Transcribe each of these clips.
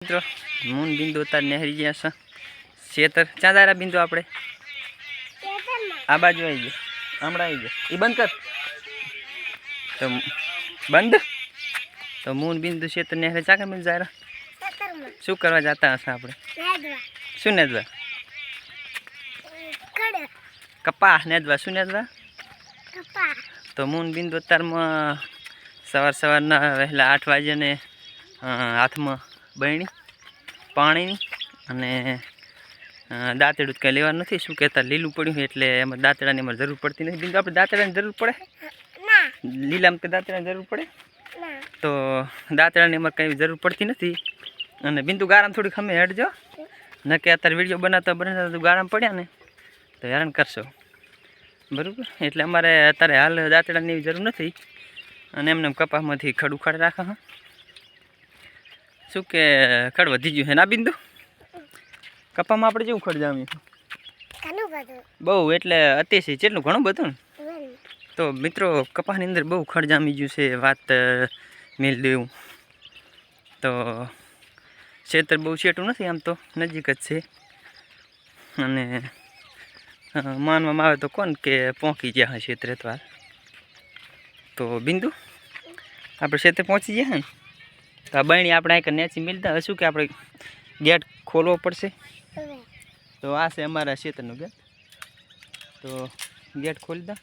મિત્રો, મૂન બિંદુ અત્યારે નહેરી ગયા છે. છેતર ક્યાં દાયરા બિંદુ આપણે? આ બાજુ આવી ગયો, હમણાં આવી ગયો. એ બંધ કર. તો બંધ? તો મૂન બિંદુ, છેતર, નહેરે ચાકે મિલ જાયરા? શું કરવા જતા હશે આપણે? શું નેદવા? કપા નેદવા, શું નેદવા? તો મૂન બિંદુ અત્યારમાં સવાર સવારના વહેલા આઠ વાગ્યાને ને હાથમાં બહેણી પાણીની અને દાંતેડું કંઈ લેવાનું નથી. શું કહેતા લીલું પડ્યું એટલે એમાં દાંતડાની અમારે જરૂર પડતી નથી. બિંદુ આપણે દાંતડાની જરૂર પડે? લીલામાં કે દાંતડાની જરૂર પડે? તો દાંતડાની અમારે કંઈ જરૂર પડતી નથી. અને બિંદુ ગારામ થોડીક અમે હેડજો. ન કે અત્યારે વીડિયો બનાવતા બનાવતા ગારામ પડ્યા ને તો હેરાન કરશો. બરાબર? એટલે અમારે અત્યારે હાલ દાંતડાની એવી જરૂર નથી. અને એમને કપાસમાંથી ખડ ઉખાડી રાખે હા. શું કે ખડ વધી ગયું છે ના બિંદુ? કપામાં આપણે જેવું ખડ જામ્યું બહુ એટલે અતિશય કેટલું ઘણું બધું ને? તો મિત્રો કપાની અંદર બહુ ખડ જામી ગયું છે વાત મેલ દેવું. તો ખેતર બહુ છેટું નથી આમ તો નજીક જ છે. અને માનવામાં આવે તો કોણ કે પહોંચી ગયા ક્ષેત્રે તો તો બિંદુ આપણે ક્ષેત્રે પહોંચી ગયા ને? તો આ બહેણી આપણે એક નેચી મિલતા હશું શું કે આપણે ગેટ ખોલવો પડશે? તો આ છે અમારા ક્ષેત્રનું ગેટ. તો ગેટ ખોલી દો.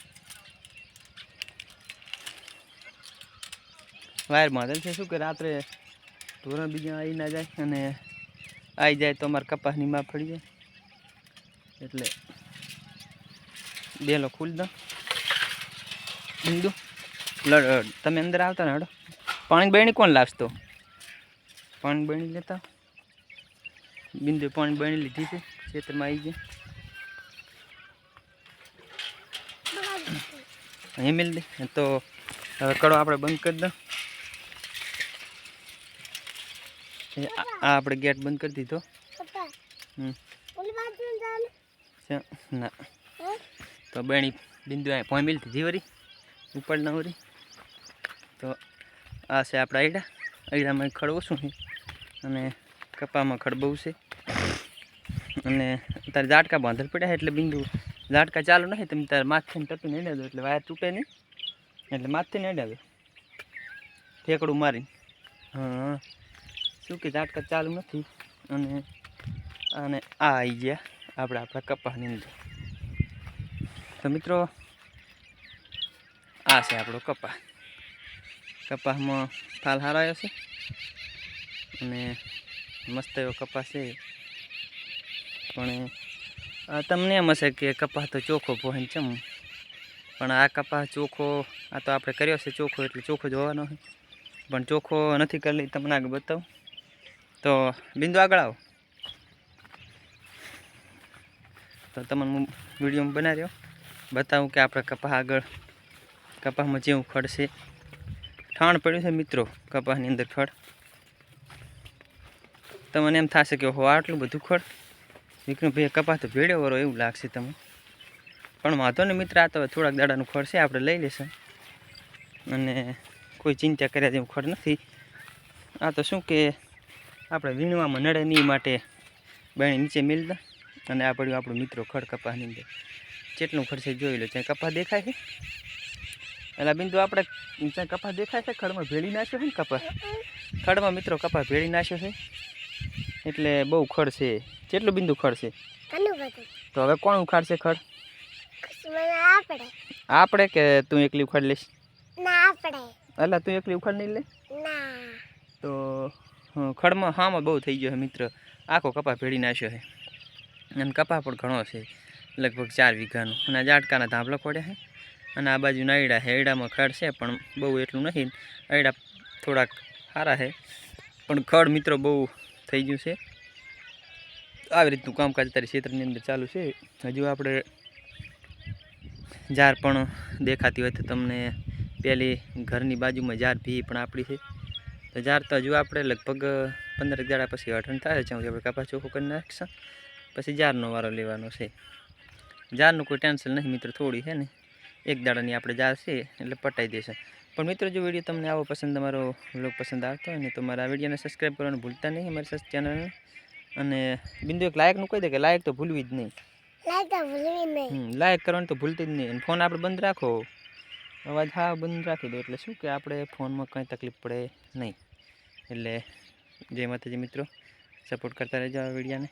વાયર બાંધેલ છે શું કે રાત્રે ધોરણ બીજા આવી ના જાય અને આવી જાય તો અમારે કપાસની માં ફળી જાય. એટલે બેલો ખોલી દો. બીજું લડ તમે અંદર આવતા ને હડો. પાણી બહેણી કોણ લાવશો પાણી બની લેતા. બિંદુ પાણી બની લીધી છે, ખેતરમાં આવી ગયા. અહીં મેળ દે તો કડો આપણે બંધ કરી દો. આ આપણે ગેટ બંધ કરી દીધો. ના. તો બેણી બિંદુ અહીં પોઈ મિલ દીધી વરી ઉપર ના વરી. તો આ છે આપણા આઈડા આઈડામાં ખડવો શું છે? અને કપામાં ખડ છે. અને તારે ઝાટકા બાંધર પડ્યા એટલે બિંદુ ઝાટકા ચાલુ નથી, તમે તારે માથેને ટપીને દો, એટલે વાયર તૂટે નહીં. એટલે માથેને હેડ્યા ઠેકડું મારીને. હા. શું કે ઝાટકા ચાલુ નથી? અને અને આ આવી ગયા આપણે આપણા કપાસની અંદર. તો મિત્રો, આ છે આપણો કપા. કપાસમાં ફાલ હારો આવ્યો છે. અને મસ્ત એવો કપાસ છે. પણ તમને એમ હશે કે કપાસ તો ચોખ્ખો પોહેન ચમ? પણ આ કપાસ ચોખ્ખો, આ તો આપણે કર્યો છે ચોખ્ખો, એટલે ચોખ્ખો જ હોવાનો છે. પણ ચોખ્ખો નથી કરી તમને આગળ બતાવું. તો, બિંદુ આગળ આવો. તો તમને હું વીડિયો બનાવ્યો. બતાવું કે આપણે કપાસ આગળ, કપાસમાં જેવું ખડ છે. ઠાણ પડ્યું છે મિત્રો, કપાસની અંદર ખડ. તમને એમ થશે કે હો આટલું બધું ખડ વિક્રમભાઈ કપાસ તો ભેડ્યો વરો એવું લાગશે તમને. પણ વાંધો ને મિત્ર, આ તો થોડાક દાડાનું ખડ છે, આપણે લઈ લેશું અને કોઈ ચિંતા કર્યા જેવું ખડ નથી. આ તો શું કે, આપણે વીણવામાં નડે નહીં માટે બેણી નીચે મિલતા. અને આ પડ્યું આપણું મિત્રો ખડ કપાસની અંદર. જેટલું છે જોઈ લો ત્યાં કપાસ દેખાય છે. એટલે બિંદુ આપણે ત્યાં કપાસ દેખાય છે, ખડમાં ભેળી નાખ્યો છે ને કપાસ. ખડમાં મિત્રો કપાસ ભેળી નાખ્યો છે. એટલે બહુ ખડ છે. કેટલું બિંદુ ખડ છે? તો હવે કોણ ઉખાડશે ખડ? આપણે કે તું એકલી ઉખાડ લઈશ એટલે તું એકલી ઉખાડ નહીં લે? તો ખડમાં હામાં બહુ થઈ ગયો છે મિત્ર. આખો કપા ભેળી નાખ્યો છે અને કપા પણ ઘણો છે. લગભગ ચાર વીઘાનો. અને આ ઝાટકાના ધાબલા પડ્યા છે અને આ બાજુ નાયડા છે એડામાં ખડ છે પણ બહુ એટલું નથી. એડા થોડાક સારા છે પણ ખડ મિત્રો બહુ થઈ ગયું છે. આવી રીતનું કામકાજ અત્યારે ક્ષેત્રની અંદર ચાલુ છે. હજુ આપણે ઝાર પણ દેખાતી હોય તો તમને પેલી ઘરની બાજુમાં ઝાર ભી પણ આપણી છે. તો જાર તો હજુ આપણે લગભગ પંદર દાડા પછી અઠણ થાય છે. આપણે કપાસ ચોખ્ખો કરી નાખીશું. પછી જારનો વારો લેવાનો છે. જારનું કોઈ ટેન્શન નહીં, મિત્રો, થોડી છે ને. એક દાડાની આપણે ઝાર છે એટલે પટાઈ દેશે. પણ મિત્રો જો વીડિયો તમને આવો પસંદ તમારો વ્લોગ પસંદ આવતો હોય ને તો મારા વિડીયોને સબસ્ક્રાઈબ કરવાનું ભૂલતા નહીં અમારી ચેનલને અને બિંદુ એક લાયકનું કહી દે કે લાયક તો ભૂલવી જ નહીં. લાયક કરવાનું તો ભૂલતી જ નહીં. અને ફોન આપણે બંધ રાખો. અવાજ હા બંધ રાખી દો એટલે શું કે આપણે ફોનમાં કંઈ તકલીફ પડે નહીં. એટલે જય માતાજી મિત્રો સપોર્ટ કરતા રહેજો આ વિડીયાને.